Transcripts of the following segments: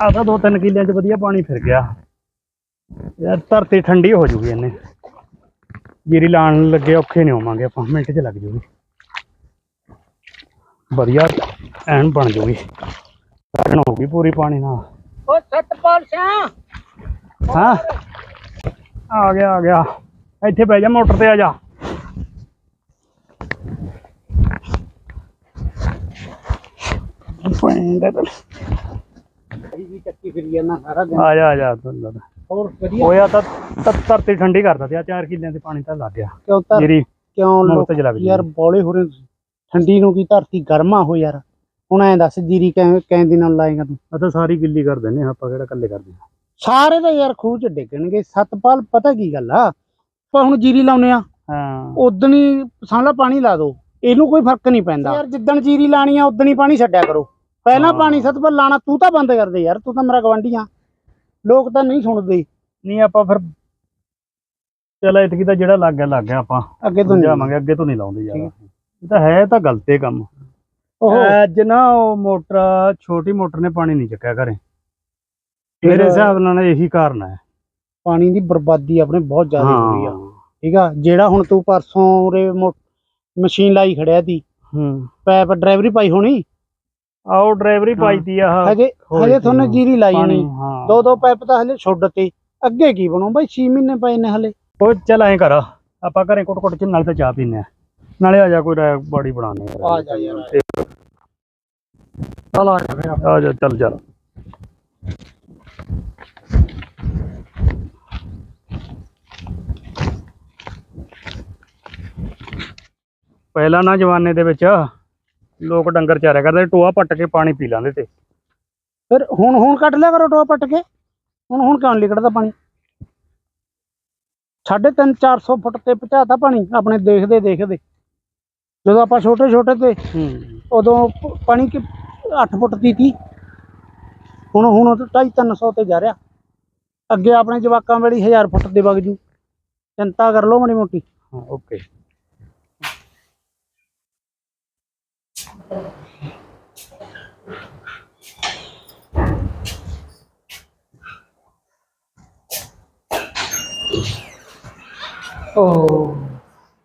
ਆ ਤਾਂ ਦੋ ਤਿੰਨ ਕਿੱਲਿਆਂ 'ਚ ਵਧੀਆ ਪਾਣੀ ਫਿਰ ਗਿਆ। ਯਾਰ ਧਰਤੀ ਠੰਡੀ ਹੋ ਜੂਗੀ ਇਹਨੇ ਜੀਰੀ ਲਾਣ ਲੱਗੇ ਔਖੇ ਨਹੀਂ ਹੋਵਾਂਗੇ ਆਪਾਂ ਮਿੰਟ 'ਚ ਲੱਗ ਜੂਗੀ। ਵਧੀਆ ਐਨ ਬਣ ਜੂਗੀ। ਕਰਨ ਹੋਊਗੀ ਪੂਰੀ ਪਾਣੀ ਨਾਲ। ਓ ਸਤਪਾਲ ਸਿਆ ਹਾਂ। ਆ ਗਿਆ ਆ ਗਿਆ। ਇੱਥੇ ਬਹਿ ਜਾ ਮੋਟਰ ਤੇ ਆ ਜਾ। ਪੈਂਦਾ ਤਾਂ ਜੀ ਚੱਕੀ ਫਿਰੀ ਜਾਂਦਾ ਸਾਰਾ ਦਿਨ। ਆ ਜਾ ਆ ਜਾ ਤੂੰ ਲੈ। ਹੋਰ ਵਧੀਆ। ਹੋਇਆ ਤਾਂ ਤਾਂ ਧਰਤੀ ਠੰਡੀ ਕਰਦਾ ਤੇ ਆ ਚਾਰ ਕਿੱਲਿਆਂ ਦੇ ਪਾਣੀ ਤਾਂ ਲੱਗ ਗਿਆ। ਕਿਉਂ ਤਾਂ ਜੀਰੀ ਕਿਉਂ ਮੁੜ ਲੋਕ ਤੇ ਲੱਗ ਯਾਰ ਬੋਲੇ ਹੋ ਰਹੇ ਤੁਸੀਂ। ਠੰਡੀ ਨੂੰ ਕੀ ਧਰਤੀ ਗਰਮਾ ਹੋ ਯਾਰ। ਹੁਣ ਐਂ ਦੱਸ ਜੀਰੀ ਕਿਵੇਂ ਕਿਵੇਂ ਦਿਨਾਂ ਲਾਏਗਾ ਤੂੰ? ਆ ਤਾਂ ਸਾਰੀ ਗਿੱਲੀ ਕਰ ਦਿੰਨੇ ਆ, ਆਪਾਂ ਕਿਹੜਾ ਇਕੱਲੇ ਕਰਦੇ ਆ ਸਾਰੇ ਤਾਂ ਯਾਰ ਖੂਹ ਚ ਡਿੱਗਣਗੇ ਸਤਪਾਲ ਪਤਾ ਕੀ ਗੱਲ ਆ? ਆਪਾਂ ਹੁਣ ਜੀਰੀ ਲਾਉਨੇ ਆ ਹਾਂ। ਉਦਣ ਹੀ ਸਾਲਾ ਪਾਣੀ ਲਾ ਦੋ ਇਹਨੂੰ ਕੋਈ ਫ਼ਰਕ ਨਹੀਂ ਪੈਂਦਾ। ਯਾਰ ਜਿੱਦਣ ਜੀਰੀ ਲਾਣੀ ਆ ਉਦਣ ਹੀ ਪਾਣੀ ਛੱਡਿਆ ਕਰੋ। ਪਹਿਲਾਂ। ਪਾਣੀ ਸਤਪਾਲ ਲਾਣਾ ਤੂੰ ਤਾਂ ਬੰਦ ਕਰ ਦੇ ਯਾਰ ਤੂੰ ਤਾਂ ਮੇਰਾ ਗਵਾਂਢੀ ਆ ਲੋਕ ਤਾਂ ਨਹੀਂ ਸੁਣਦੇ। ਨਹੀਂ ਆਪਾਂ ਫਿਰ ਚਲ ਇਤਕੀ ਤਾਂ ਜਿਹੜਾ ਲੱਗ ਗਿਆ ਲੱਗ ਗਿਆ ਆਪਾਂ ਅੱਗੇ ਤੋਂ ਜਾਵਾਂਗੇ ਅੱਗੇ ਤੋਂ ਨਹੀਂ ਲਾਉਂਦੇ ਯਾਰ। ਇਹ ਤਾਂ ਹੈ ਤਾਂ ਗਲਤੇ ਕੰਮ। ਉਹ ਅੱਜ ਨਾ ਉਹ ਮੋਟਰ ਛੋਟੀ ਮੋਟਰ ਨੇ ਪਾਣੀ ਨਹੀਂ ਚੱਕਿਆ ਘਰੇ। ਮੇਰੇ ਹਿਸਾਬ ਨਾਲ ਇਹੀ ਕਾਰਨ ਹੈ। ਪਾਣੀ ਦੀ ਬਰਬਾਦੀ ਆਪਣੇ ਬਹੁਤ ਜ਼ਿਆਦਾ ਹੋ ਰਹੀ ਆ। ਠੀਕ ਆ ਜਿਹੜਾ ਹੁਣ ਤੂੰ ਪਰਸੋਂ ਉਰੇ ਮਸ਼ੀਨ ਲਾਈ ਖੜਿਆ ਤੀ। ਹੂੰ। ਪੈਪ ਡਰਾਈਵਰੀ ਪਾਈ ਹੋਣੀ? ਆਓ ਡਰਾਈਵਰੀ। ਪਾਈਤੀ ਆ ਹਜੇ ਹਜੇ ਤੁਹਾਨੂੰ। ਜੀਰੀ ਲਾਈ ਪਾਣੀ ਹੋਣੀ। ਹਾਂ। ਦੋ ਦੋ ਪੈਪ ਤਾਂ ਹਲੇ ਛੁੱਡ ਤੇ। ਅੱਗੇ ਕੀ ਬਣੂ? ਬਾਈ 6 ਮਹੀਨੇ ਪਏ ਨੇ ਹਲੇ। ਉਹ ਚੱਲ ਐਂ ਕਰ ਆਪਾਂ ਘਰੇ ਕੁੱਟ ਕੁੱਟ ਚ ਨਾਲ ਤੇ ਚਾਹ ਪੀਨੇ ਆ। ਨਾਲੇ ਆ ਜਾ ਕੋਈ ਰਾਇ ਬੜੀ ਬਣਾਣੇ ਆ। ਜਾ ਯਾਰ। ਚਲ ਆ ਜਾ ਆ ਜਾ ਚੱਲ ਚੱਲ। ਪਹਿਲਾਂ ਨਾ ਜਵਾਨੇ ਦੇ ਵਿੱਚ ਲੋਕ ਡੰਗਰ ਚਾਰਿਆ ਕਰਦੇ ਟੋਆ ਪੱਟ ਕੇ ਪਾਣੀ ਪੀ ਲੈਂਦੇ ਤੇ। ਫਿਰ ਹੁਣ ਹੁਣ ਕੱਢ ਲਿਆ ਕਰੋ ਟੋਆ ਪੱਟ ਕੇ। ਹੁਣ ਹੁਣ ਕਿਉਂ ਨੀ ਨਿਕਲਦਾ ਪਾਣੀ? ਸਾਢੇ ਤਿੰਨ 400 ਫੁੱਟ ਤੇ ਪਹੁੰਚਾਤਾ ਪਾਣੀ ਆਪਣੇ ਦੇਖਦੇ ਦੇਖਦੇ। ਜਦੋਂ ਆਪਾਂ ਛੋਟੇ ਛੋਟੇ ਤੇ ਉਦੋਂ ਪਾਣੀ ਕਿ 8 ਫੁੱਟ ਦੀ ਸੀ। ਹੁਣ ਹੁਣ 2.5 300 ਤੇ ਜਾ ਰਿਹਾ। ਅੱਗੇ ਆਪਣੇ ਜਵਾਕਾਂ ਵੇਲੇ 1000 ਫੁੱਟ ਦੇ ਵਗ ਜੂ। ਚਿੰਤਾ ਕਰ ਲਓ ਮਾੜੀ ਮੋਟੀ। ਹਾਂ ਓਕੇ।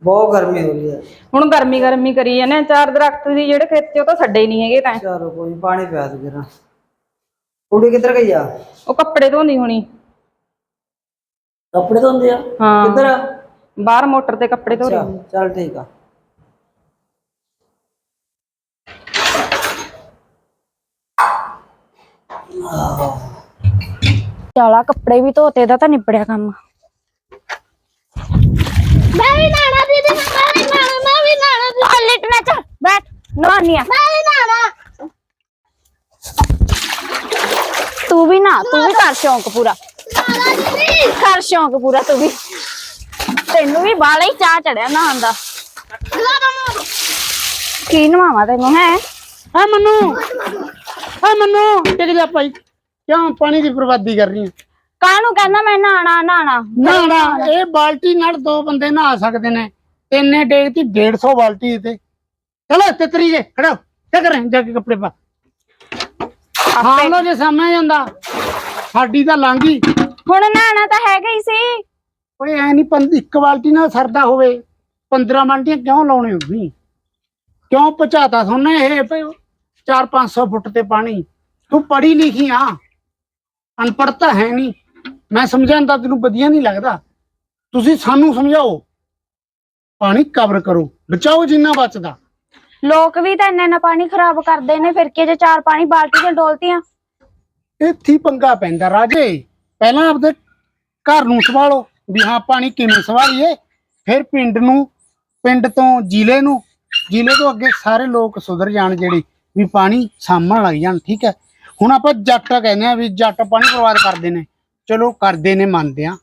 ਬਹੁਤ ਗਰਮੀ ਹੋ ਰਹੀ ਹੈ। ਹੁਣ ਗਰਮੀ ਗਰਮੀ ਕਰੀ ਜਾਂਦੇ ਆ ਚਾਰ ਦਰਖਤ ਦੀ ਜਿਹੜੇ ਖੇਤ ਉਹ ਤਾਂ ਛੱਡੇ ਹੀ ਨਹੀਂ ਹੈਗੇ ਤਾਂ। ਚਲੋ ਕੋਈ ਪਾਣੀ ਪਿਆ ਦੇ ਜਰਾ ਕੁੜੀ ਕਿੱਧਰ ਗਈ ਆ? ਉਹ ਕੱਪੜੇ ਧੋਂਦੀ ਹੋਣੀ। ਕੱਪੜੇ ਧੋਂਦੇ ਆ? ਹਾਂ। ਕਿੱਧਰ ਆ? ਬਾਹਰ ਮੋਟਰ ਤੇ ਕੱਪੜੇ ਧੋ ਰਹੀ ਅੱਛਾ, ਚੱਲ ਠੀਕ ਆ। ਚਾਲਾ ਕੱਪੜੇ ਵੀ ਧੋਤੇ ਦਾ ਤਾਂ ਨਿਬੜਿਆ ਕੰਮ। ਮੈਂ ਵੀ ਨਾਣਾ ਦੀਦੀ ਮੈਂ ਵੀ ਨਾਣਾ ਮੈਂ ਵੀ ਨਾਣਾ। ਦੀਦੀ ਲਿਟਣਾ ਚੱਲ ਬੈਠ ਨਵਾਨੀਆ ਮੈਂ ਵੀ ਨਾਣਾ। ਤੂੰ ਵੀ ਨਾ ਤੂੰ ਵੀ ਕਰ ਸ਼ੌਂਕ ਪੂਰਾ। ਨਾਣਾ ਦੀਦੀ। ਕਰ ਸ਼ੌਂਕ ਪੂਰਾ ਤੂੰ ਵੀ। ਤੈਨੂੰ ਵੀ ਬਾਲਾ ਹੀ ਚਾਹ ਚੜਿਆ ਨਹਾਉਣ ਦਾ। ਕੀ ਨਵਾਵਾ ਤੈਨੂੰ ਹੈ? ਆ ਮਨੂ। ਆ ਮਨੂ? ਟਿਕ ਜਾ ਭਾਈ ਕਿਉਂ ਪਾਣੀ ਦੀ ਬਰਬਾਦੀ ਕਰ ਰਹੀ ਹੈ ਕਾਹਨੂੰ ਕਹਿੰਦਾ ਮੈਂ ਨਹਾਣਾ ਨਹਾਣਾ? ਨਾ ਨਾ ਇਹ ਬਾਲਟੀ ਨਾਲ ਦੋ ਬੰਦੇ ਨਹਾ ਸਕਦੇ ਨੇ। ਤਿੰਨੇ ਡੇਗ ਦੀ 150 ਬਾਲਟੀ ਤੇ। ਚਲੋ ਤਿਤਰੀ ਜੇ ਖੜੋ ਕੀ ਕਰ ਰਹੇ ਜਾ ਕੇ ਕੱਪੜੇ ਪਾ। ਹਾਂ ਲੋ ਜੇ ਸਾਹਮਣੇ ਜਾਂਦਾ। ਸਾਡੀ ਤਾਂ ਲਾਂਗੀ ਹੁਣ ਨਹਾਣਾ ਤਾਂ ਹੈਗਾ ਹੀ ਸੀ। ਓਏ ਐ ਨਹੀਂ ਪੰਦ ਇੱਕ ਬਾਲਟੀ ਨਾਲ ਸਰਦਾ ਹੋਵੇ। 15 ਬਾਲਟੀਆਂ ਕਿਉਂ ਲਾਉਣੇ ਹੁੰਦੀ? ਕਿਉਂ ਪਹੁੰਚਾਤਾ ਸੋਨੇ ਇਹ? 4-500 ਫੁੱਟ ਤੇ ਪਾਣੀ। ਤੂੰ ਪੜ੍ਹੀ ਲਿਖੀ ਆ। ਅਨਪੜ੍ਹਤਾ ਹੈ ਨਹੀਂ। ਮੈਂ ਸਮਝਾਉਂਦਾ ਤੈਨੂੰ ਵਧੀਆ ਨਹੀਂ ਲੱਗਦਾ। ਤੁਸੀਂ ਸਾਨੂੰ ਸਮਝਾਓ। ਪਾਣੀ ਕਵਰ ਕਰੋ। ਬਚਾਓ ਜਿੰਨਾ ਬਚਦਾ। ਲੋਕ ਵੀ ਤਾਂ ਇੰਨਾ ਇੰਨਾ ਪਾਣੀ ਖਰਾਬ ਕਰਦੇ ਨੇ। ਫਿਰ ਕੇ ਜੇ ਚਾਰ ਪਾਣੀ ਬਾਲਟੀ ਚ ਡੋਲਤੀਆਂ? ਇੱਥੇ ਹੀ ਪੰਗਾ ਪੈਂਦਾ ਰਾਜੇ। ਪਹਿਲਾਂ ਆਪਦੇ ਘਰ ਨੂੰ ਸੰਭਾਲੋ। ਵੀ ਹਾਂ ਪਾਣੀ ਕਿਵੇਂ ਸੰਭਾਲੀਏ? ਫਿਰ ਪਿੰਡ ਨੂੰ ਪਿੰਡ ਤੋਂ ਜ਼ਿਲ੍ਹੇ ਨੂੰ। ਜ਼ਿਲ੍ਹੇ ਤੋਂ ਅੱਗੇ ਸਾਰੇ ਲੋਕ ਸੁਧਰ ਜਾਣ ਜਿਹੜੇ। ਵੀ ਪਾਣੀ ਸਾਂਭਣ ਲੱਗ ਜਾਣ ਠੀਕ ਹੈ? ਹੁਣ ਆਪਾਂ ਜੱਟ ਕਹਿੰਦੇ ਆ ਵੀ ਜੱਟ ਪਾਣੀ ਬਰਬਾਦ ਕਰਦੇ ਨੇ। ਚਲੋ ਕਰਦੇ ਨੇ ਮੰਨਦੇ ਆ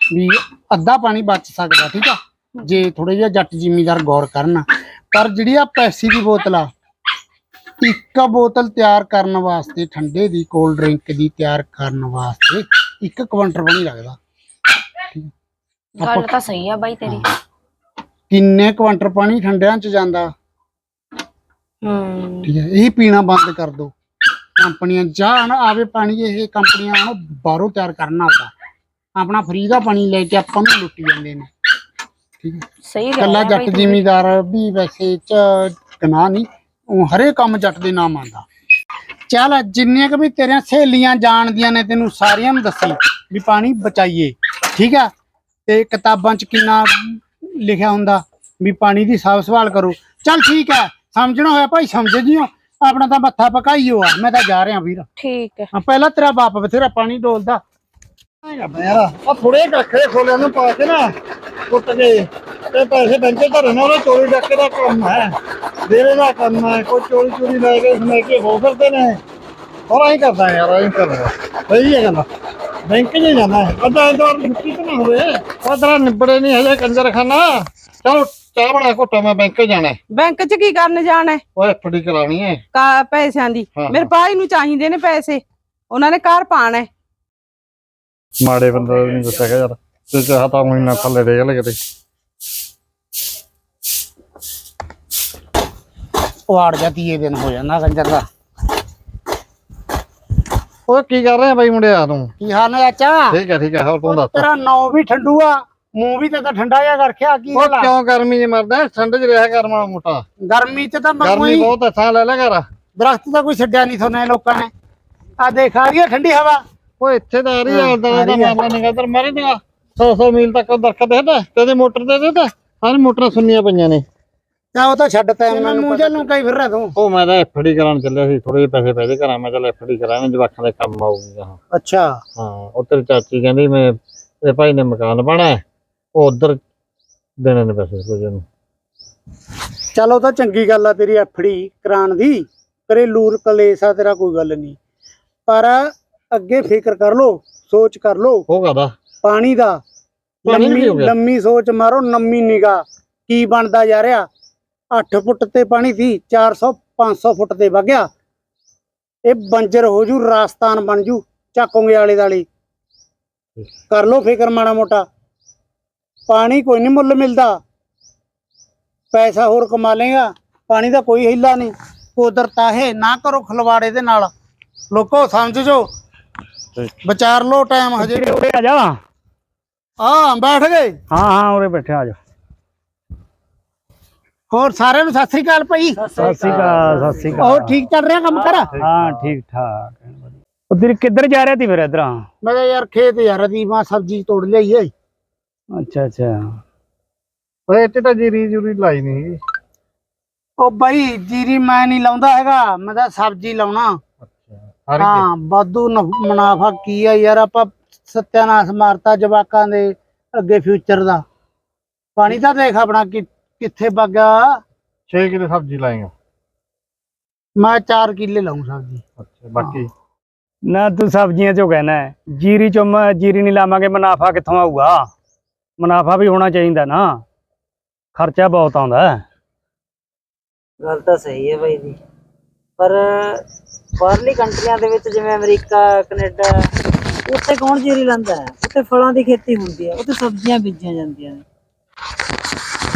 ਵੀ ਅੱਧਾ ਪਾਣੀ ਬਚ ਸਕਦਾ ਠੀਕ ਆ? ਜੇ ਥੋੜੇ ਜਿਹਾ ਜੱਟ ਜ਼ਿਮੀਦਾਰ ਗੌਰ ਕਰਨ। ਪਰ ਜਿਹੜੀ ਆ ਪੈਸੀ ਦੀ ਬੋਤਲ ਆ ਇੱਕ ਬੋਤਲ ਤਿਆਰ ਕਰਨ ਵਾਸਤੇ ਠੰਡੇ ਦੀ ਕੋਲਡ ਡਰਿੰਕ ਦੀ ਤਿਆਰ ਕਰਨ ਵਾਸਤੇ ਇੱਕ ਕੁਇੰਟਲ ਪਾਣੀ ਲੱਗਦਾ। ਗੱਲ ਤਾਂ ਸਹੀ ਆ ਬਾਈ ਤੇਰੀ। ਕਿੰਨੇ ਕੁਇੰਟਲ ਪਾਣੀ ਠੰਡਿਆਂ ਚ ਜਾਂਦਾ? ਹੂੰ। ਠੀਕ ਹੈ ਇਹ ਪੀਣਾ ਬੰਦ ਕਰ ਦਿਓ ਕੰਪਨੀਆਂ ਜਾਣ ਆਵੇ ਪਾਣੀ ਇਹ ਕੰਪਨੀਆਂ ਨੂੰ ਬਾਹਰੋਂ ਤਿਆਰ ਕਰਨਾ ਹੁੰਦਾ ਆਪਣਾ ਫਰੀ ਦਾ ਪਾਣੀ ਲੈ ਕੇ ਆਪਾਂ ਨੂੰ ਲੁੱਟੀ ਜਾਂਦੇ ਨੇ। ਠੀਕ ਹੈ। ਸਹੀ ਗੱਲ ਕੱਲਾ ਹੈ ਜੱਟ ਜ਼ਿਮੀਦਾਰ ਵੀ ਵੈਸੇ ਚ ਗਨਾਹ ਨਹੀਂ ਉਹ ਹਰੇ ਕੰਮ ਜੱਟ ਦੇ ਨਾਮ ਆਂਦਾ ਚੱਲ ਜਿੰਨੀਆਂ ਕੁ ਵੀ ਤੇਰੀਆਂ ਸਹੇਲੀਆਂ ਜਾਣਦੀਆਂ ਨੇ ਤੈਨੂੰ ਸਾਰਿਆਂ ਨੂੰ ਦੱਸੀ ਵੀ ਪਾਣੀ ਬਚਾਈਏ। ਠੀਕ ਆ? ਤੇ ਕਿਤਾਬਾਂ 'ਚ ਕਿੰਨਾ ਲਿਖਿਆ ਹੁੰਦਾ ਵੀ ਪਾਣੀ ਦੀ ਸਾਫ਼ ਸੰਭਾਲ ਕਰੋ। ਚੱਲ ਠੀਕ ਹੈ ਸਮਝਣਾ ਹੋਇਆ ਭਾਈ ਸਮਝ ਜਿਓ ਆਪਣਾ ਤਾਂ ਮੱਥਾ ਪਕਾਈਓ ਆ। ਮੈਂ ਤਾਂ ਜਾ ਰਿਹਾ ਵੀਰ। ਠੀਕ ਹੈ। ਹਾਂ, ਪਹਿਲਾਂ ਤੇਰਾ ਬਾਪ ਬਥੇਰਾ ਪਾਣੀ ਡੋਲਦਾ। ਯਾਰ। ਆ ਥੋੜੇ ਕੱਖੇ ਖੋਲਿਆਂ ਨੂੰ ਪਾ ਕੇ ਨਾ ਕੁੱਟ ਕੇ ਤੇ ਪੈਸੇ ਬੈਂਕ ਧਰਨ ਉਹ ਚੋਰੀ ਡੱਕੇ ਦਾ ਕੰਮ ਹੈ। ਦੇਰੇ ਦਾ ਕੰਮ ਹੈ। ਕੋਈ ਚੋਰੀ ਚੋਰੀ ਲੈ ਕੇ ਸਮੇ ਕੇ ਹੋ ਫਿਰਦੇ ਨੇ। ਹੋਰ ਕਰਦਾ ਯਾਰ ਆਈ ਕਰਦਾ। ਸਹੀ ਹੈ ਗੱਲ। ਬੈਂਕ 'ਚ ਜਾਣਾ ਹੈ। ਅੱਧਾ ਐਤਵਾਰ ਛੁੱਟੀ ਤਾਂ ਨਾ ਹੋਵੇ। ਉਹ ਤੇਰਾ ਨਿਬੜੇ ਨਹੀਂ ਹਜੇ ਕੰਜਰ ਖਾਨਾ ਚਲੋ ਚਾਹ ਬਣਾ ਘੁੱਟਾ ਮੈਂ ਬੈਂਕ ਜਾਣਾ। ਹੈ। ਬੈਂਕ 'ਚ ਕੀ ਕਰਨ ਜਾਣਾ ਹੈ? ਓਏ ਫੜੀ ਕਰਾਣੀ ਹੈ। ਕਾ ਪੈਸਿਆਂ ਦੀ। ਹਾਂ, ਮੇਰੇ ਭਾਈ ਨੂੰ ਚਾਹੀਦੇ ਨੇ ਪੈਸੇ। ਉਹਨਾਂ ਨੇ ਘਰ ਪਾਣਾ ਹੈ। ਮਾੜੇ ਬੰਦੇ ਨਹੀਂ ਦੱਸਿਆ ਗਿਆ ਯਾਰ ਤੇ ਚਾਹ ਤਾਂ ਮਹੀਨਾ ਥੱਲੇ ਦੇ ਗਏ ਕਿਤੇ। ਵਾੜ ਜਾ ਤੀਏ ਦਿਨ ਹੋ ਜਾਂਦਾ ਕੰਜਰ ਦਾ। ਓਏ ਕੀ ਕਰ ਰਿਹਾ ਬਾਈ ਮੁੰਡਿਆ ਤੂੰ? ਕੀ ਹਾਲ ਹੈ ਚਾਚਾ? ਠੀਕ ਹੈ ਠੀਕ ਹੈ ਹੋਰ ਤੂੰ ਦੱਸ। ਤੇਰਾ ਨਾਂ ਵੀ ਠੰਡੂ ਆ। ਮੂੰਹ ਵੀ ਤੇ ਤਾਂ ਠੰਡਾ ਜਿਹਾ ਕਰ ਰੱਖਿਆ ਕੀ ਉਹ ਆ? ਕਿਉਂ ਗਰਮੀ 'ਚ ਮਰਦਾ ਠੰਡ 'ਚ ਰਿਹਾ ਕਰ ਮਾੜਾ ਮੋਟਾ। ਗਰਮੀ ਚ ਤਾਂ ਗਰਮੀ ਮੰਗੂਈ ਬਹੁਤ ਥਾਂ ਲੈ ਲੈ ਕਰ ਦਰਖਤ ਤਾਂ ਕੋਈ ਛੱਡਿਆ ਨਹੀਂ ਥੋਨੇ ਲੋਕਾਂ ਨੇ। ਆ ਦੇਖ ਆ ਰਹੀ ਹੈ ਠੰਡੀ ਹਵਾ? ਓਏ ਇੱਥੇ ਤਾਂ ਆ ਰਹੀ ਹਾਂ, ਆ ਦਾ ਆ ਰਹੀ ਆ। ਮਾਮਲਾ ਨਿਕਲ ਤੇ ਮਾਰੇ ਨਿਗਾ 100 100 ਮੀਲ ਤੱਕ ਉਹ ਦਰਖਤ ਦੇਖਦਾ ਤੇਰੇ ਮੋਟਰ ਤੇ ਦੇਖਦਾ ਸਾਰੇ ਮੋਟਰਾਂ ਸੁੰਨੀਆਂ ਪਈਆਂ ਨੇ। ਤਾਂ ਉਹ ਤਾਂ ਮੈਨੂੰ ਮੂੰਹ ਜਲ ਨੂੰ ਕਈ ਫਿਰ ਰਿਹਾ ਤੂੰ। ਉਹ ਮੈਂ ਤਾਂ ਐਫਡੀ ਕਰਾਉਣ ਚੱਲਿਆ ਸੀ ਥੋੜੇ ਜਿਹੇ ਪੈਸੇ ਪੈਦੇ ਕਰਾਂ ਮੈਂ ਚੱਲ ਐਫਡੀ ਕਰਾਵਾਂ ਜਵਾਕਾਂ ਦੇ ਕੰਮ ਆਊਗੀ। ਹਾਂ ਅੱਛਾ। ਹਾਂ ਉਹ ਤੇਰੀ ਚਾਚੀ ਕਹਿੰਦੀ ਮੈਂ ਇਹ ਭਾਈ ਨੇ ਮਕਾਨ ਪਾਣਾ ਹੈ ਉਹ ਉਧਰ ਦੇਣੇ ਨੇ ਪੈਸੇ ਕੁਝ ਨੂੰ। ਚਲ ਉਹ ਤਾਂ ਚੰਗੀ ਗੱਲ ਆ ਤੇਰੀ ਐਫੜੀ ਕਰਾਣ ਦੀ। ਘਰੇਲੂ ਕਲੇਸ਼ ਆ ਤੇਰਾ ਕੋਈ ਗੱਲ ਨਹੀਂ। ਪਰ ਅੱਗੇ ਫਿਕਰ ਕਰ ਲੋ ਸੋਚ ਕਰ ਲੋ ਉਹ ਕਹਦਾ ਪਾਣੀ ਦਾ। ਪਾਣੀ ਲੰਮੀ ਹੋ ਗਿਆ? ਲੰਮੀ ਸੋਚ ਮਾਰੋ ਨੰਮੀ ਨਿਗਾ ਕੀ ਬਣਦਾ ਜਾ ਰਿਹਾ? 8 ਫੁੱਟ ਤੇ ਪਾਣੀ ਸੀ 400 500 ਫੁੱਟ ਤੇ ਵਗਿਆ ਇਹ ਬੰਜਰ ਹੋ ਜੂ ਰਾਜਸਥਾਨ ਬਣ ਜੂ ਚੱਕੋਗੇ ਆਲੇ ਦਾਲੇ ਕਰ ਲੋ ਫਿਕਰ ਮਾੜਾ ਮੋਟਾ। ਪਾਣੀ ਕੋਈ ਨਹੀਂ ਮੁੱਲ ਮਿਲਦਾ। ਪੈਸਾ ਹੋਰ ਕਮਾ ਲੇਗਾ ਪਾਣੀ ਦਾ ਕੋਈ ਹਿੱਲਾ ਨਹੀਂ। ਕੁਦਰਤ ਆ ਇਹ ਨਾ ਕਰੋ ਖਲਵਾੜੇ ਦੇ ਨਾਲ। ਲੋਕੋ ਸਮਝ ਜੋ। ਵਿਚਾਰ ਲੋ ਟਾਈਮ ਹਜੇ। ਉਰੇ ਆ ਜਾ। ਹਾਂ ਬੈਠ ਗਏ। ਹਾਂ ਹਾਂ ਉਰੇ ਬੈਠੇ ਆ ਜਾ। ਹੋਰ ਸਾਰਿਆਂ ਨੂੰ ਸਤਿ ਸ੍ਰੀ ਅਕਾਲ ਭਾਈ। ਸਤਿ ਸ਼੍ਰੀ ਅਕਾਲ ਸਤਿ ਸ਼੍ਰੀ ਅਕਾਲ। ਹੋਰ ਠੀਕ ਚੱਲ ਰਿਹਾ ਕੰਮ ਕਰ ਹਾਂ ਠੀਕ ਠਾਕ। ਉਹ ਤੇਰੀ ਕਿੱਧਰ ਜਾ ਰਿਹਾ ਤੀ ਫਿਰ ਇਧਰ? ਮੈਂ ਕਿਹਾ ਯਾਰ ਖੇਤ ਯਾਰ ਦੀ ਮਾਂ ਸਬਜ਼ੀ ਤੋੜ ਲਈ ਏ ਅੱਛਾ ਅੱਛਾ। ਓਏ ਇੱਥੇ ਤਾਂ ਜੀਰੀ ਜੂਰੀ ਲਾਈ ਨਹੀਂ ਉਹ ਬਾਈ ਜੀਰੀ ਮੈਂ ਨਹੀਂ ਲਾਉਂਦਾ ਹੈਗਾ ਮੈਂ ਤਾਂ ਸਬਜ਼ੀ ਲਾਉਣਾ। ਹਾਂ ਨਫ- ਮੁਨਾਫਾ ਕੀ ਆ ਯਾਰ ਆਪਾਂ ਸਤਿਆਨਾਸ਼ ਮਾਰਤਾ ਜਵਾਕਾਂ ਦੇ ਅੱਗੇ ਫਿਊਚਰ ਦਾ। ਪਾਣੀ ਤਾਂ ਦੇਖ ਆਪਣਾ ਕਿ ਕਿੱਥੇ ਵਗਾ 6 ਕਿਲੋ ਸਬਜ਼ੀ ਲਾਏਗਾ ਮੈਂ 4 ਕਿੱਲੇ ਲਾਉਂ ਸਬਜ਼ੀ। ਅੱਛਾ ਬਾਕੀ? ਨਾ ਤੂੰ ਸਬਜ਼ੀਆਂ ਚੋਂ ਕਹਿਣਾ ਹੈ। ਜੀਰੀ ਚੋਂ ਮ- ਜੀਰੀ ਨਹੀਂ ਲਾਵਾਂਗੇ ਮੁਨਾਫਾ ਕਿੱਥੋਂ ਆਊਗਾ? ਮੁਨਾਫਾ ਵੀ ਹੋਣਾ ਚਾਹੀਦਾ ਨਾ। ਖਰਚਾ ਬਹੁਤ ਆਉਂਦਾ ਹੈ। ਗੱਲ ਤਾਂ ਸਹੀ ਹੈ ਬਾਈ ਦੀ ਪਰ ਬਾਹਰਲੀ ਕੰਟਰੀਆਂ ਦੇ ਵਿੱਚ ਜਿਵੇਂ ਅਮਰੀਕਾ, ਕੈਨੇਡਾ, ਉੱਥੇ ਕੌਣ ਜੀਰੀ ਲਾਂਦਾ ਹੈ? ਉੱਥੇ ਫਲਾਂ ਦੀ ਖੇਤੀ ਹੁੰਦੀ ਹੈ, ਉੱਥੇ ਸਬਜ਼ੀਆਂ ਬੀਜੀਆਂ ਜਾਂਦੀਆਂ ਨੇ।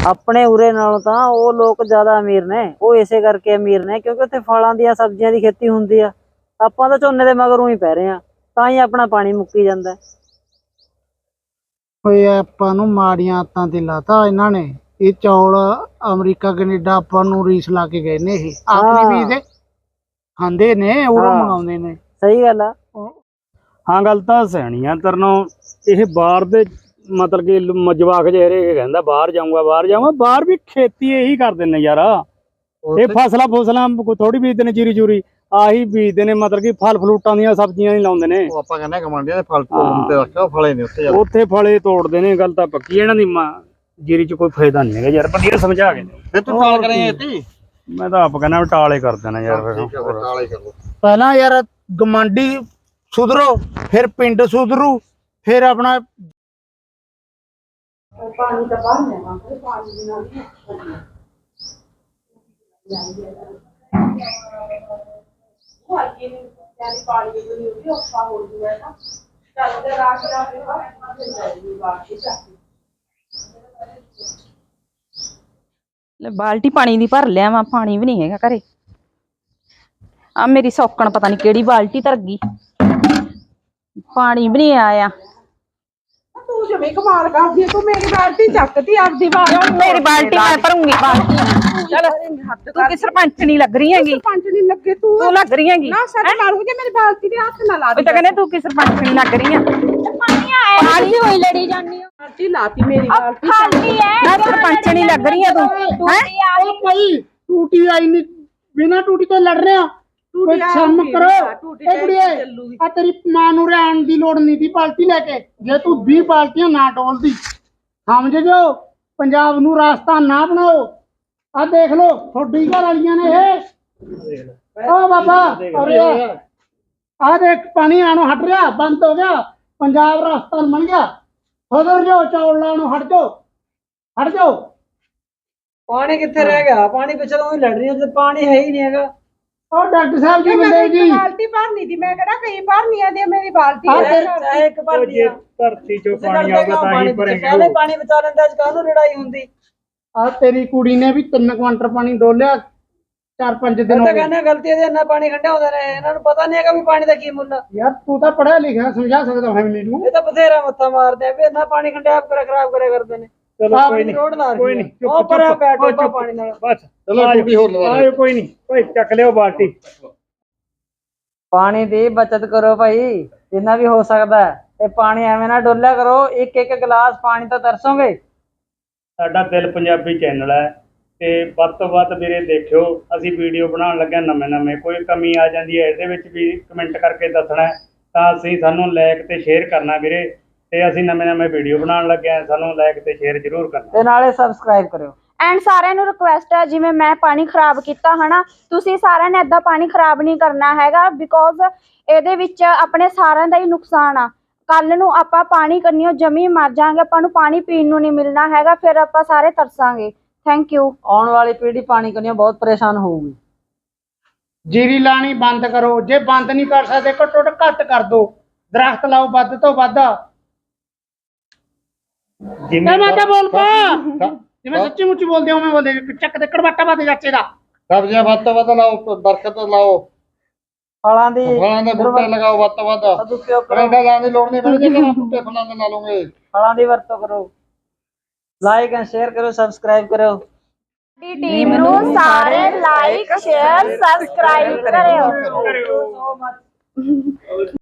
ਆਪਣੇ ਉਰੇ ਨਾਲੋਂ ਤਾਂ ਉਹ ਲੋਕ ਜ਼ਿਆਦਾ ਅਮੀਰ ਨੇ। ਉਹ ਇਸੇ ਕਰਕੇ ਅਮੀਰ ਨੇ, ਕਿਉਂਕਿ ਉੱਥੇ ਫਲਾਂ ਦੀਆਂ, ਸਬਜ਼ੀਆਂ ਦੀ ਖੇਤੀ ਹੁੰਦੀ ਆ। ਆਪਾਂ ਤਾਂ ਝੋਨੇ ਦੇ ਮਗਰੋਂ ਹੀ ਪੈ ਰਹੇ ਆ ਤਾਂ ਹੀ ਆਪਣਾ ਪਾਣੀ ਮੁੱਕੀ ਜਾਂਦਾ ਹੈ। ਓਏ ਆਪਾਂ ਨੂੰ ਮਾੜੀਆਂ ਆਤਾਂ ਤੇ ਲਾਤਾ ਇਹਨਾਂ ਨੇ। ਇਹ ਚੌਲ ਅਮਰੀਕਾ ਕੈਨੇਡਾ ਆਪਾਂ ਨੂੰ ਰੀਸ ਲਾ ਕੇ ਗਏ ਨੇ ਇਹ। ਆਪਣੀ। ਵੀ ਦੇ ਖਾਂਦੇ ਨੇ ਉਹ ਹਾਂ। ਮੰਗਾਉਂਦੇ ਨੇ। ਸਹੀ ਗੱਲ ਆ। ਹਾਂ ਗੱਲ ਤਾਂ ਸਿਆਣੀ ਆ ਤਰਨੋਂ। ਇਹ ਬਾਹਰ ਦੇ ਮਤਲਬ ਕਿ ਲ- ਮ- ਜਵਾਕ ਜਿਹੜੇ ਕਹਿੰਦਾ ਬਾਹਰ ਜਾਊਂਗਾ ਬਾਹਰ ਜਾਊਂਗਾ। ਬਾਹਰ ਵੀ ਖੇਤੀ ਇਹੀ ਕਰਦੇ ਨੇ ਯਾਰ। ਇਹ ਫਸਲਾਂ ਫਸਲਾਂ ਕੋਈ ਥੋੜੀ ਬੀਜਦੇ ਨੇ ਜੀਰੀ ਜੂਰੀ ਆਹੀ ਬੀਜਦੇ ਨੇ ਮਤਲਬ ਕਿ ਫਲ ਫਲੂਟਾਂ ਦੀਆਂ ਸਬਜ਼ੀਆਂ ਨਹੀਂ ਲਾਉਂਦੇ ਨੇ। ਉਹ ਆਪਾਂ ਕਹਿੰਦੇ ਕਮਾਂਡੀਆਂ ਦੇ ਫਲ ਤੋੜਨ ਤੇ ਰੱਖਿਆ ਫਲੇ ਨੇ ਉੱਥੇ ਜਾ ਉੱਥੇ ਫਲੇ ਤੋੜਦੇ ਨੇ ਗੱਲ ਤਾਂ ਪੱਕੀ ਇਹਨਾਂ ਦੀ ਮਾਂ ਜੀਰੀ 'ਚ ਕੋਈ ਫਾਇਦਾ ਨਹੀਂ ਹੈਗਾ ਯਾਰ ਵਧੀਆ ਸਮਝਾ ਕੇ। ਫਿਰ ਤੂੰ ਕਾਲ ਕਰੇ ਇੱਥੇ ਮੈਂ ਤਾਂ ਆਪ ਕਹਿੰਦਾ ਟਾਲੇ ਕਰ ਦੇਣਾ ਯਾਰ ਫਿਰ। ਹੈ ਹੀ ਕਰ ਲਓ। ਪਹਿਲਾਂ ਯਾਰ ਗਮੰਡੀ ਸੁਧਰੋ ਫਿਰ ਪਿੰਡ ਸੁਧਰੂ ਫਿਰ ਆਪਣਾ ਲੈ ਬਾਲਟੀ ਪਾਣੀ ਦੀ ਭਰ ਲਿਆ ਵਾ ਪਾਣੀ ਵੀ ਨਹੀਂ ਹੈਗਾ ਘਰੇ ਆ ਮੇਰੀ ਸੌਕਣ ਪਤਾ ਨਹੀਂ ਕਿਹੜੀ ਬਾਲਟੀ ਧਰ ਗਈ ਪਾਣੀ ਵੀ ਨਹੀਂ ਆਇਆ ਤੂੰ ਜਿਵੇਂ ਕਮਾਲ ਕਰਦੀ ਹੈ, ਤੂੰ ਮੇਰੀ ਬਾਲਟੀ ਚੱਕਦੀ ਆਪਦੀ ਬਾਲਟੀ ਮੇਰੀ ਬਾਲਟੀ ਮੈਂ ਭਰੂੰਗੀ ਬਾਲਟੀ ਚਲ ਤੂੰ ਕਿ ਸਰਪੰਚ ਨਹੀਂ ਲੱਗ ਰਹੀ ਹੈਗੀ? ਪੰਜ ਨਹੀਂ ਲੱਗੇ ਤੂੰ। ਤੂੰ ਲੱਗ ਰਹੀ ਹੈਗੀ? ਨਾ ਸੱਟ ਮਾਰੂ ਜੇ ਮੇਰੀ ਬਾਲਟੀ ਦੇ ਹੱਥ ਨਾ ਲਾ ਉਹ ਦੇ ਤਾਂ ਕਹਿੰਦੇ ਤੂੰ ਕਿ ਸਰਪੰਚ ਨਹੀਂ ਲੱਗ ਰਹੀ ਹੈ? ਪਾਣੀ ਆਇਆ ਹੋਈ ਲੜੀ ਜਾਨੀ ਬਾਲਟੀ ਲਾਤੀ ਮੇਰੀ ਬਾਲਟੀ ਖਾਲੀ ਹੈ ਨਾ ਸਰਪੰਚ ਨਹੀਂ ਲੱਗ ਰਹੀ ਹੈ ਤੂੰ? ਟੂਟੀ ਆ ਓ ਭਾਈ ਟੂਟੀ ਆਈ ਨਹੀਂ ਬਿਨਾ ਟੂਟੀ ਤੋਂ ਲੜ ਰਹੇ। ਆ ਕੋਈ ਟੂਟੀ ਆ ਸ਼ਰਮ ਗਈ, ਕਰੋ। ਇਹ ਕੁੜੀਏ ਚੱਲੂਗੀ। ਆ ਤੇਰੀ ਮਾਂ ਨੂੰ ਰਹਿਣ ਦੀ ਲੋੜ ਨਹੀਂ ਦੀ ਬਾਲਟੀ ਲੈ ਕੇ। ਜੇ ਤੂੰ 20 ਬਾਲਟੀਆਂ ਨਾ ਡੋਲਦੀ ਸਮਝ ਜੋ ਪੰਜਾਬ ਨੂੰ ਰਾਸਤਾ ਨਾ ਬਣਾਓ। ਆ ਦੇਖ ਲੋ ਤੁਹਾਡੀ ਘਰ ਵਾਲੀਆਂ ਨੇ ਇਹ। ਓ ਬਾਬਾ ਆ ਦੇਖ ਪਾਣੀ ਆਣੋ ਹਟ ਰਿਹਾ ਬੰਦ ਹੋ ਗਿਆ ਪੰਜਾਬ ਰਾਸਤਾ ਬਣ ਗਿਆ। ਉਧਰ ਜੋ ਚੌਲ ਲਾਣੋ ਹਟ ਜਾਓ ਹਟ ਜਾਓ। ਪਾਣੀ ਕਿੱਥੇ ਰਹਿ ਗਿਆ? ਪਾਣੀ ਪਿੱਛੇ ਤੋਂ ਹੀ ਲੜ ਰਹੀ ਹੈ ਤੇ ਪਾਣੀ ਹੈ ਹੀ ਨਹੀਂ ਹੈਗਾ। ਉਹ ਡਾਕਟਰ ਸਾਹਿਬ ਜੀ ਬੰਦੇ ਜੀ। ਬਾਲਟੀ ਭਰਨੀ ਦੀ ਮੈਂ ਕਿਹੜਾ ਕਈ ਭਰਨੀਆਂ ਦੀ ਮੇਰੀ ਬਾਲਟੀ ਹੈ। ਇੱਕ ਭਰ ਜੇ ਧਰਤੀ ਚੋਂ ਪਾਣੀ ਆਊਗਾ ਤਾਂ ਹੀ ਭਰੇਂਗੇ ਪਹਿਲੇ ਪਾਣੀ ਬਚਾ ਲੈਂਦੇ ਅੱਜ ਕੱਲ੍ਹ ਨੂੰ ਲੜਾਈ ਹੁੰਦੀ। ਆ ਤੇਰੀ ਕੁੜੀ ਨੇ ਵੀ 3 ਕੁਆਂਟਲ ਪਾਣੀ ਡੋਲਿਆ ਚਾਰ ਪੰਜ ਦਿਨ ਇਹ ਹੋ ਤਾਂ ਗਏ। ਕਹਿੰਦੇ ਗਲਤੀ ਦੇ ਇੰਨਾ ਪਾਣੀ ਖੰਡਿਆ ਹੁੰਦੇ ਨੇ ਇਹਨਾਂ ਨੂੰ ਪਤਾ ਨਹੀਂ ਹੈਗਾ ਵੀ ਪਾਣੀ ਦਾ ਕੀ ਮੁੱਲ ਆ। ਯਾਰ ਤੂੰ ਤਾਂ ਪੜਿਆ ਲਿਖਿਆ ਸਮਝਾ ਸਕਦਾ ਫੈਮਿਲੀ ਨੂੰ ਇਹ ਤਾਂ ਬਥੇਰਾ ਮੱਥਾ ਮਾਰਦੇ ਆ ਵੀ ਇੰਨਾ ਪਾਣੀ ਖੰਡਿਆ ਆਪ ਕਰ ਖਰਾਬ ਕਰਿਆ ਕਰਦੇ ਨੇ। ਚਲੋ ਆਪ ਕੋਈ ਨਹੀਂ ਰੋਡ ਲਾ ਕੋਈ ਨਹੀਂ ਚੁੱਪ ਉਹ ਪਰ ਚੁੱਪ, ਬੈਠੋ ਉਹ ਚੁੱਪ। ਪਾਣੀ ਨਾਲ। ਬਸ ਚਲੋ ਆਜੋ, ਟੂਟੀ ਹੋਰ ਲਵਾ ਆਜੋ ਕੋਈ ਨਹੀਂ ਕੋਈ ਚੱਕ ਲਿਓ ਬਾਲਟੀ। ਪਾਣੀ ਦੀ ਬਚਤ ਕਰੋ ਭਾਈ ਜਿੰਨਾ ਵੀ ਹੋ ਸਕਦਾ ਹੈ। ਇਹ ਪਾਣੀ ਐਵੇਂ ਨਾ ਡੋਲਿਆ ਕਰੋ ਇੱਕ ਇੱਕ ਗਲਾਸ ਪਾਣੀ ਤੋਂ ਤਰਸੋਗੇ। ਸਾਡਾ ਦਿਲ ਪੰਜਾਬੀ ਚੈਨਲ ਹੈ ਤੇ ਵੱਧ ਤੋਂ ਵੱਧ ਵੀਰੇ ਦੇਖਿਓ ਅਸੀਂ ਵੀਡੀਓ ਬਣਾਉਣ ਲੱਗਿਆ ਨਵੇਂ ਨਵੇਂ ਕੋਈ ਕਮੀ ਆ ਜਾਂਦੀ ਹੈ ਇਹਦੇ ਵਿੱਚ ਵੀ ਕਮੈਂਟ ਕਰਕੇ ਦੱਸਣਾ ਤਾਂ ਅਸੀਂ ਸਾਨੂੰ ਲਾਇਕ ਤੇ ਸ਼ੇਅਰ ਕਰਨਾ ਵੀਰੇ ਤੇ ਅਸੀਂ ਨਵੇਂ ਨਵੇਂ ਵੀਡੀਓ ਬਣਾਉਣ ਲੱਗੇ ਹਾਂ ਸਾਨੂੰ ਲਾਇਕ ਤੇ ਸ਼ੇਅਰ ਜ਼ਰੂਰ ਕਰਨਾ। ਤੇ ਨਾਲੇ ਸਬਸਕ੍ਰਾਈਬ ਕਰਿਓ। ਐਂਡ ਸਾਰਿਆਂ ਨੂੰ ਰਿਕੁਐਸਟ ਹੈ ਜਿਵੇਂ ਮੈਂ ਪਾਣੀ ਖਰਾਬ ਕੀਤਾ ਹਨਾ ਤੁਸੀਂ ਸਾਰਿਆਂ ਨੇ ਏਦਾਂ ਪਾਣੀ ਖਰਾਬ ਨਹੀਂ ਕਰਨਾ ਹੈਗਾ ਬਿਕੋਜ਼ ਇਹਦੇ ਵਿੱਚ ਆਪਣੇ ਸਾਰਿਆਂ ਦਾ ਹੀ ਨੁਕਸਾਨ ਆ। ਕੱਲ ਨੂੰ ਆਪਾਂ ਪਾਣੀ ਕੰਨਿਓ ਜਮੀ ਮਰ ਜਾਾਂਗੇ ਆਪਾਂ ਨੂੰ ਪਾਣੀ ਪੀਣ ਨੂੰ ਨਹੀਂ ਮਿਲਣਾ ਹੈਗਾ ਫਿਰ ਆਪਾਂ ਸਾਰੇ ਤਰਸਾਂਗੇ। ਥੈਂਕ ਯੂ ਆਉਣ ਵਾਲੀ ਪੀੜ੍ਹੀ ਪਾਣੀ ਕੰਨਿਓ ਬਹੁਤ ਪਰੇਸ਼ਾਨ ਹੋਊਗੀ। ਜੀਰੀ ਲਾਣੀ ਬੰਦ ਕਰੋ। ਜੇ ਬੰਦ ਨਹੀਂ ਕਰ ਸਕਦੇ ਘੱਟੋ ਘੱਟ ਘੱਟ ਕਰ ਦੋ। ਦਰਖਤ ਲਾਓ ਵੱਧ ਤੋਂ ਵੱਧ। ਮੈਂ ਮੈਂ ਤਾਂ ਬੋਲ ਪਾ। ਜਿਵੇਂ ਸੱਚੀ ਮੁੱਚੀ ਬੋਲਦੇ ਹੋ ਮੈਂ ਬੋਲਦੇ ਚੱਕ ਦੇ ਕੜਵਾਟਾ ਬਾਤੇ ਚਾਚੇ ਦਾ। ਸਬਜ਼ੀਆਂ ਵੱਧ ਤੋਂ ਵੱਧ ਲਾਓ ਦਰਖਤ ਲਾਓ। ਫਲਾਂ ਦੀ ਫਲਾਂ ਦੇ ਬੂਟੇ ਲਗਾਓ ਵੱਧ ਤੋਂ ਵੱਧ। ਸਦੁਪਯੋਗ ਕਰੋ। ਕਰੰਡਾ ਲਾਉਣ ਦੀ ਲੋੜ ਨਹੀਂ ਪੈਣੀ ਜੇ ਬੂਟੇ ਫਲਾਂ ਦੇ ਲਾ ਲਓਗੇ ਫਲਾਂ ਦੀ ਵਰਤੋਂ ਕਰੋ। ਲਾਈਕ ਐਂਡ ਸ਼ੇਅਰ ਕਰੋ ਸਬਸਕ੍ਰਾਈਬ ਕਰੋ। ਟੀਮ ਨੂੰ ਸਾਰੇ ਲਾਈਕ ਸ਼ੇਅਰ ਸਬਸਕ੍ਰਾਈਬ ਕਰਿਓ। So much